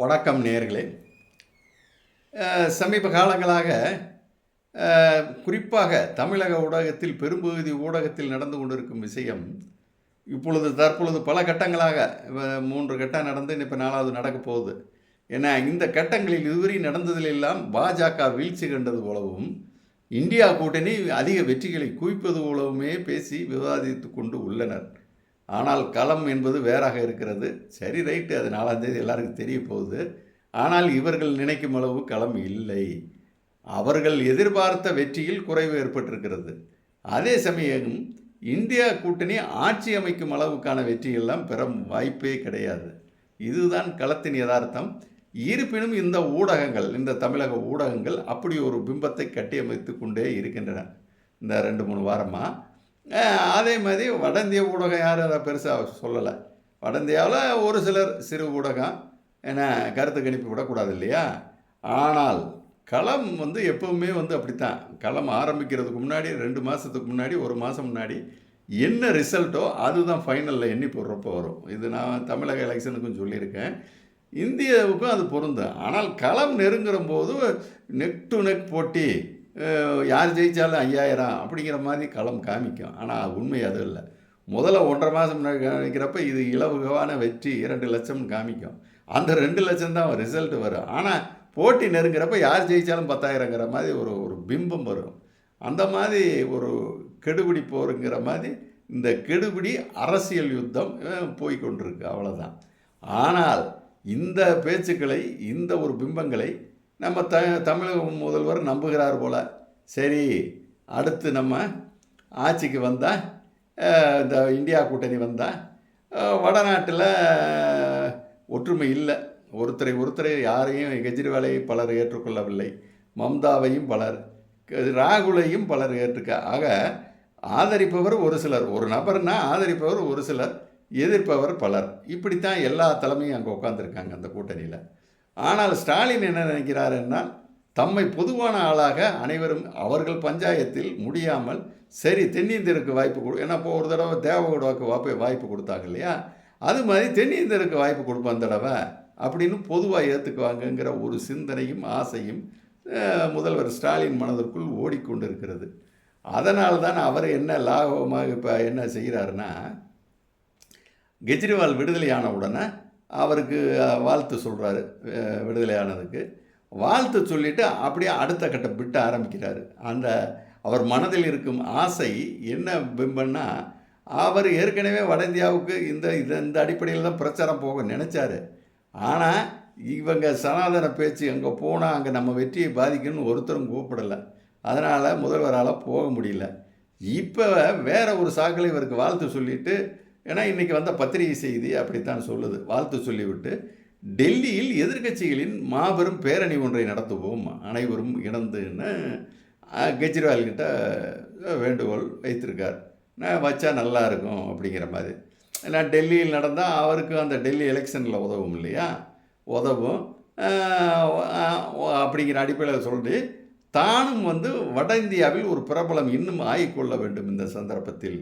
வணக்கம் நேர்களே. சமீப காலங்களாக குறிப்பாக தமிழக ஊடகத்தில் பெரும்பகுதி ஊடகத்தில் நடந்து கொண்டிருக்கும் விஷயம் இப்பொழுது தற்பொழுது பல கட்டங்களாக மூன்று கட்டம் நடந்து இப்போ நாலாவது நடக்க போகுது. ஏன்னா இந்த கட்டங்களில் இதுவரை நடந்ததிலெல்லாம் பாஜக வீழ்ச்சி கண்டது போலவும் இந்தியா கூட்டணி அதிக வெற்றிகளை குவிப்பது போலவுமே பேசி விவாதித்து கொண்டு உள்ளனர். ஆனால் களம் என்பது வேறாக இருக்கிறது. சரி ரைட்டு அது நாலாந்தேதி எல்லாருக்கும் தெரிய போகுது. ஆனால் இவர்கள் நினைக்கும் அளவு களம் இல்லை. அவர்கள் எதிர்பார்த்த வெற்றியில் குறைவு ஏற்பட்டிருக்கிறது. அதே சமயம் இந்தியா கூட்டணி ஆட்சி அமைக்கும் அளவுக்கான வெற்றியெல்லாம் பெற வாய்ப்பே கிடையாது. இதுதான் களத்தின் யதார்த்தம். இருப்பினும் இந்த ஊடகங்கள் இந்த தமிழக ஊடகங்கள் அப்படி ஒரு பிம்பத்தை கட்டியமைத்து கொண்டே இருக்கின்றன. இந்த ரெண்டு மூணு வாரமாக அதே மாதிரி வட இந்திய ஊடகம் யாரும் அதை பெருசாக சொல்லலை. வட இந்தியாவில் ஒரு சிலர் சிறு ஊடகம் ஏன்னா கருத்து கணிப்பு விடக்கூடாது இல்லையா? ஆனால் களம் வந்து எப்பவுமே வந்து அப்படித்தான். களம் ஆரம்பிக்கிறதுக்கு முன்னாடி ரெண்டு மாதத்துக்கு முன்னாடி ஒரு மாதம் முன்னாடி என்ன ரிசல்ட்டோ அதுதான் ஃபைனலில் எண்ணி போடுறப்போ வரும். இது நான் தமிழக எலெக்ஷனுக்கும் சொல்லியிருக்கேன். இந்தியாவுக்கும் அது பொருந்தும். ஆனால் களம் நெருங்குற போது நெக் டு நெக் போட்டி யார் ஜெயித்தாலும் ஐயாயிரம் அப்படிங்கிற மாதிரி களம் காமிக்கும். ஆனால் உண்மை அது இல்லை. முதல்ல ஒன்றரை மாதம் முன்னாடி காமிக்கிறப்ப இது இலவுகவான வெற்றி இரண்டு லட்சம் காமிக்கும். அந்த ரெண்டு லட்சம் தான் ரிசல்ட் வரும். ஆனால் போட்டி நெருங்குறப்ப யார் ஜெயித்தாலும் பத்தாயிரங்கிற மாதிரி ஒரு ஒரு பிம்பம் வரும். அந்த மாதிரி ஒரு கெடுபிடி போருங்கிற மாதிரி இந்த கெடுபிடி அரசியல் யுத்தம் போய்கொண்டிருக்கு அவ்வளோதான் ஆனால் இந்த பேச்சுக்களை இந்த ஒரு பிம்பங்களை நம்ம த தமிழக முதல்வர் நம்புகிறார் போல். சரி அடுத்து நம்ம ஆட்சிக்கு வந்தால் இந்த இந்தியா கூட்டணி வந்தால் வடநாட்டில் ஒற்றுமை இல்லை. ஒருத்தரை ஒருத்தரை யாரையும் கெஜ்ரிவாலை பலர் ஏற்றுக்கொள்ளவில்லை. மம்தாவையும் பலர் க- ராகுலையும் பலர் ஏற்றுக்க ஆக ஆதரிப்பவர் ஒரு சிலர். ஒரு நபர்னா ஆதரிப்பவர் ஒரு சிலர் எதிர்ப்பவர் பலர். இப்படித்தான் எல்லா தலைமையும் அங்கே உட்காந்துருக்காங்க அந்த கூட்டணியில். ஆனால் ஸ்டாலின் என்ன நினைக்கிறாருன்னா தம்மை பொதுவான ஆளாக அனைவரும் அவர்கள் பஞ்சாயத்தில் முடியாமல் சரி தென்னிந்தியருக்கு வாய்ப்பு கொடு ஏன்னா இப்போ ஒரு தடவை தேவகோடாவுக்கு வாய்ப்பு வாய்ப்பு கொடுத்தாங்க இல்லையா? அது மாதிரி தென்னிந்தியருக்கு வாய்ப்பு கொடுப்பான் தடவை அப்படின்னு பொதுவாக ஏற்றுக்குவாங்கங்கிற ஒரு சிந்தனையும் ஆசையும் முதல்வர் ஸ்டாலின் மனதிற்குள் ஓடிக்கொண்டிருக்கிறது. அதனால தான் அவர் என்ன லாபமாக இப்போ என்ன செய்கிறாருன்னா கெஜ்ரிவால் விடுதலையான உடனே அவருக்கு வாழ்த்து சொல்கிறாரு விடுதலையானதுக்கு. வாழ்த்து சொல்லிட்டு அப்படியே அடுத்த கட்ட விட்டு ஆரம்பிக்கிறார். அந்த அவர் மனதில் இருக்கும் ஆசை என்ன பிம்பன்னா அவர் ஏற்கனவே வட இந்தியாவுக்கு இந்த இந்த இந்த அடிப்படையில் தான் பிரச்சாரம் போக நினச்சாரு. ஆனால் இவங்க சனாதன பேச்சு அங்கே போனால் அங்கே நம்ம வெற்றியை பாதிக்கணும்னு ஒருத்தரும் கூப்பிடலை. அதனால் முதல்வரால் போக முடியல. இப்போ வேற ஒரு சாக்கில் இவருக்கு வாழ்த்து சொல்லிட்டு ஏன்னா இன்றைக்கி வந்த பத்திரிகை செய்தி அப்படித்தான் சொல்லுது. வாழ்த்து சொல்லிவிட்டு டெல்லியில் எதிர்க்கட்சிகளின் மாபெரும் பேரணி ஒன்றை நடத்துவோம் அனைவரும் இணந்துன்னு அஹ், கெஜ்ரிவால் கிட்ட வேண்டுகோள் வைத்திருக்கார். நான் வச்சா நல்லா இருக்கும் அப்படிங்கிற மாதிரி. ஏன்னா டெல்லியில் நடந்தால் அவருக்கு அந்த டெல்லி எலெக்ஷனில் உதவும் இல்லையா? உதவும். அப்படிங்கிற அடிப்படையில் சொல்லி தானும் வந்து வட இந்தியாவில் ஒரு பிரபலம் இன்னும் ஆகிக்கொள்ள வேண்டும் இந்த சந்தர்ப்பத்தில்.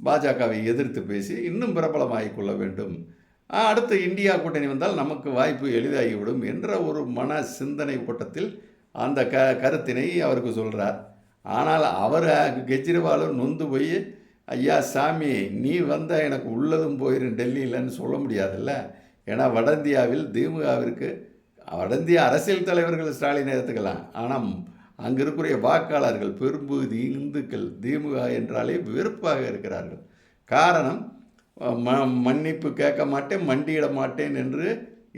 பாஜகவை எதிர்த்து பேசி இன்னும் பிரபலமாகிக் கொள்ள வேண்டும். அடுத்து இந்தியா கூட்டணி வந்தால் நமக்கு வாய்ப்பு எளிதாகிவிடும் என்ற ஒரு மன சிந்தனை கூட்டத்தில் அந்த க கருத்தினை அவருக்கு சொல்கிறார் ஆனால் அவர் கெஜ்ரிவாலும் நொந்து போய் ஐயா சாமி நீ வந்தால் எனக்கு உள்ளதும் போயிடும் டெல்லியிலன்னு சொல்ல முடியாதுல்ல. ஏன்னா வட இந்தியாவில் திமுகவிற்கு வட இந்திய அரசியல் தலைவர்கள் ஸ்டாலினை ஏற்றுக்கலாம் ஆனால் அங்கே இருக்கிற வாக்காளர்கள் பெரும்பகுதி இந்துக்கள் திமுக என்றாலே வெறுப்பாக இருக்கிறார்கள். காரணம் ம மன்னிப்பு கேட்க மாட்டேன் மண்டியிட மாட்டேன் என்று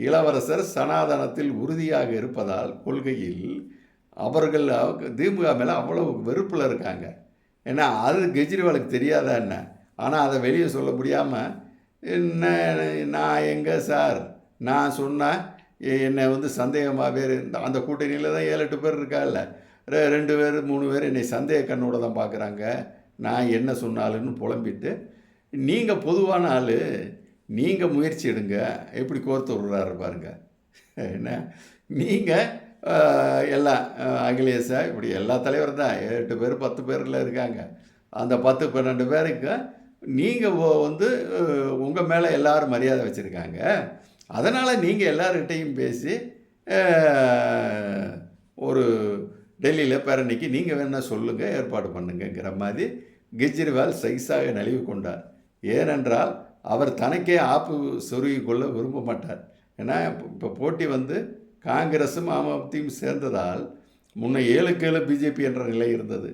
இளவரசர் சனாதனத்தில் உறுதியாக இருப்பதால் கொள்கையில் அவர்கள் திமுக மேலே அவ்வளவு வெறுப்பில் இருக்காங்க. ஏன்னா அது கெஜ்ரிவாலுக்கு தெரியாதா என்ன? ஆனால் அதை வெளியே சொல்ல முடியாமல் என்ன நான் எங்கே சார்? நான் சொன்னால் என்னை வந்து சந்தேகமாக வேறு அந்த கூட்டணியில் தான் ஏழு எட்டு பேர் இருக்கால்ல ரெ- ரெண்டு பேர் மூணு பேர் என்னை சந்தேக கண்ணோட தான் பார்க்குறாங்க. நான் என்ன சொன்னாலுன்னு புலம்பிட்டு நீங்கள் பொதுவான ஆள். நீங்கள் முயற்சி எடுங்க. எப்படி கோர்த்து விடுறாரு பாருங்க. என்ன? நீங்கள் எல்லாம் அகிலேஷா இப்படி எல்லா தலைவரும் தான். எட்டு பேர் பத்து பேரில் இருக்காங்க. அந்த பத்து பன்னெண்டு பேருக்கு நீங்கள் வந்து உங்கள் மேலே எல்லோரும் மரியாதை வச்சுருக்காங்க. அதனால் நீங்கள் எல்லார்கிட்டையும் பேசி ஒரு டெல்லியில் பேரணிக்கு நீங்கள் வேணால் சொல்லுங்கள் ஏற்பாடு பண்ணுங்கிற மாதிரி கெஜ்ரிவால் சைஸாக நழுவி கொண்டார். ஏனென்றால் அவர் தனக்கே ஆப்பு சொருகி கொள்ள விரும்ப மாட்டார். ஏன்னா இப்போ போட்டி வந்து காங்கிரஸும் அமமுகவும் சேர்ந்ததால் முன்ன ஏழுக்கு ஏழு பிஜேபி என்ற நிலை இருந்தது.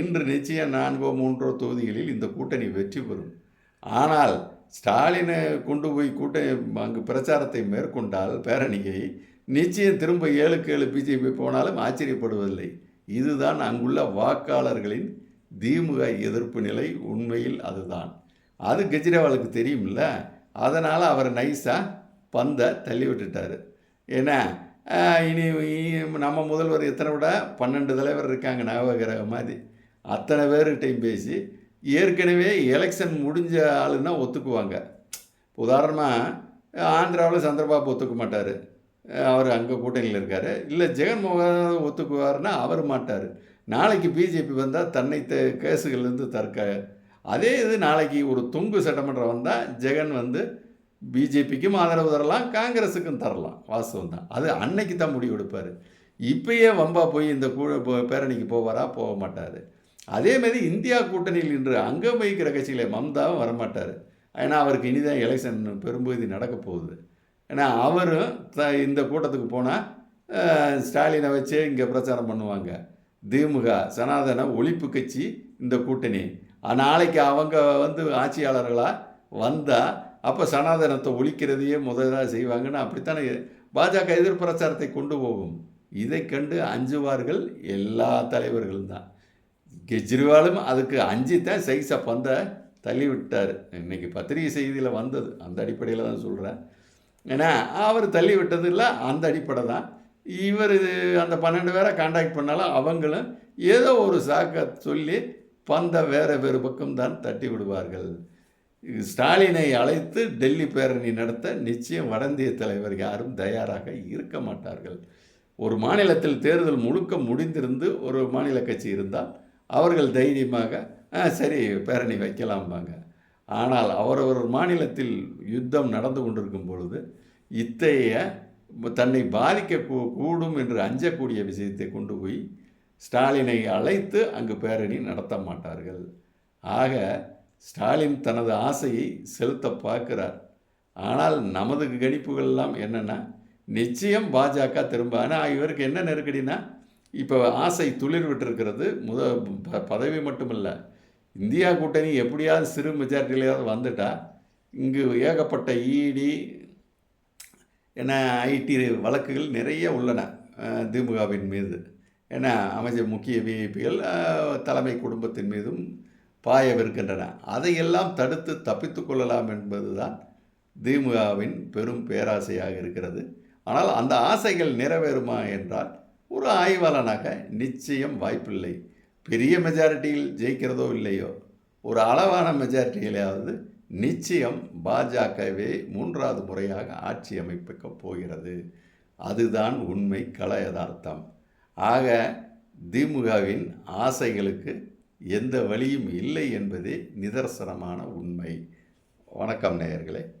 இன்று நிச்சயம் நான்கோ மூன்றோ தொகுதிகளில் இந்த கூட்டணி வெற்றி பெறும். ஆனால் ஸ்டாலினை கொண்டு போய் கூட்ட அங்கு பிரச்சாரத்தை மேற்கொண்டால் பேரணியை நிச்சயம் திரும்ப ஏழுக்கு ஏழு பிஜேபி போனாலும் ஆச்சரியப்படுவதில்லை. இதுதான் அங்குள்ள வாக்காளர்களின் திமுக எதிர்ப்பு நிலை. உண்மையில் அதுதான். அது கெஜ்ரிவாலுக்கு தெரியும்ல. அதனால் அவர் நைஸாக பந்தை தள்ளி விட்டுட்டார். ஏன்னா இனி இனி நம்ம முதல்வர் எத்தனை விட பன்னெண்டு தலைவர் இருக்காங்க நவகிரக மாதிரி. அத்தனை பேர்கிட்டையும் பேசி ஏற்கனவே எலெக்ஷன் முடிஞ்ச ஆளுன்னா ஒத்துக்குவாங்க. உதாரணமாக ஆந்திராவில் சந்திரபாபு ஒத்துக்க மாட்டார். அவர் அங்கே கூட்டணியில் இருக்கார். இல்லை ஜெகன்மோகன் ஒத்துக்குவார்னா அவர் மாட்டார். நாளைக்கு பிஜேபி வந்தால் தன்னை த கேஸுகள்லேருந்து தற்க. அதே இது நாளைக்கு ஒரு தொங்கு சட்டமன்றம் வந்தால் ஜெகன் வந்து பிஜேபிக்கும் ஆதரவு தரலாம் காங்கிரஸுக்கும் தரலாம். வாஸ்தவம் தான் அது அன்னைக்கு தான் முடிவு எடுப்பார். இப்பயே வம்பா போய் இந்த கூ பேரணிக்கு போவாரா போக மாட்டார். அதேமாரி இந்தியா கூட்டணியில் இன்று அங்கம் வகிக்கிற கட்சிகளை மம்தாவும் வரமாட்டார். ஏன்னா அவருக்கு இனிதான் எலெக்ஷன் பெரும்பகுதி நடக்க போகுது ஏன்னா அவரும் த இந்த கூட்டத்துக்கு போனால் ஸ்டாலினை வச்சே இங்கே பிரச்சாரம் பண்ணுவாங்க. திமுக சனாதன ஒழிப்பு கட்சி இந்த கூட்டணி. நாளைக்கு அவங்க வந்து ஆட்சியாளர்களாக வந்தால் அப்போ சனாதனத்தை ஒழிக்கிறதையே முதலாக செய்வாங்கன்னு அப்படித்தானே பாஜக எதிர் பிரச்சாரத்தை கொண்டு போகும். இதை கண்டு அஞ்சுவார்கள் எல்லா தலைவர்களும் தான். கெஜ்ரிவாலும் அதுக்கு அஞ்சு தான் சைஸை பந்தை தள்ளி விட்டார் பத்திரிகை செய்தியில் வந்தது. அந்த அடிப்படையில் தான் சொல்கிறேன் ஏன்னா அவர் தள்ளி விட்டது இல்லை அந்த அடிப்படை தான். இவர் இது அந்த பன்னெண்டு பேரை காண்டாக்ட் பண்ணாலும் அவங்களும் ஏதோ ஒரு சாக்கை சொல்லி பந்த வேறு வேறு பக்கம் தான் தட்டி விடுவார்கள். ஸ்டாலினை அழைத்து டெல்லி பேரணி நடத்த நிச்சயம் வடந்திய தலைவர் யாரும் தயாராக இருக்க மாட்டார்கள். ஒரு மாநிலத்தில் தேர்தல் முழுக்க முடிந்திருந்து ஒரு மாநில கட்சி இருந்தால் அவர்கள் தைரியமாக சரி பேரணி வைக்கலாம்பாங்க. ஆனால் அவரவர் மாநிலத்தில் யுத்தம் நடந்து கொண்டிருக்கும் பொழுது இத்தகைய தன்னை பாதிக்க கூ- கூடும் என்று அஞ்சக்கூடிய விஷயத்தை கொண்டு போய் ஸ்டாலினை அழைத்து அங்கு பேரணி நடத்த மாட்டார்கள். ஆக ஸ்டாலின் தனது ஆசையை செலுத்த பார்க்கிறார். ஆனால் நமது கணிப்புகள் எல்லாம் என்னென்னா நிச்சயம் பாஜக திரும்ப ஆனால் இவருக்கு என்ன நெருக்கடினா இப்போ ஆசை துளிர் விட்டிருக்கிறது முத பதவி மட்டுமல்ல இந்தியா கூட்டணி எப்படியாவது சிறு மெஜாரிட்டியிலையாவது வந்துட்டால் இங்கு ஏகப்பட்ட இடி என ஐடி வழக்குகள் நிறைய உள்ளன திமுகவின் மீது. ஏன்னா அமைச்சர் முக்கிய விஐபிகள் தலைமை குடும்பத்தின் மீதும் பாயவிருக்கின்றன. அதையெல்லாம் தடுத்து தப்பித்து கொள்ளலாம் என்பதுதான் திமுகவின் பெரும் பேராசையாக இருக்கிறது. ஆனால் அந்த ஆசைகள் நிறைவேறுமா என்றால் ஒரு ஆய்வாளனாக நிச்சயம் வாய்ப்பில்லை. பெரிய மெஜாரிட்டியில் ஜெயிக்கிறதோ இல்லையோ ஒரு அளவான மெஜாரிட்டியிலாவது நிச்சயம் பாஜகவே மூன்றாவது முறையாக ஆட்சி அமைப்பிக்கப் போகிறது. அதுதான் உண்மை கள யதார்த்தம். ஆக திமுகவின் ஆசைகளுக்கு எந்த வழியும் இல்லை என்பதே நிதர்சனமான உண்மை. வணக்கம் நேயர்களே.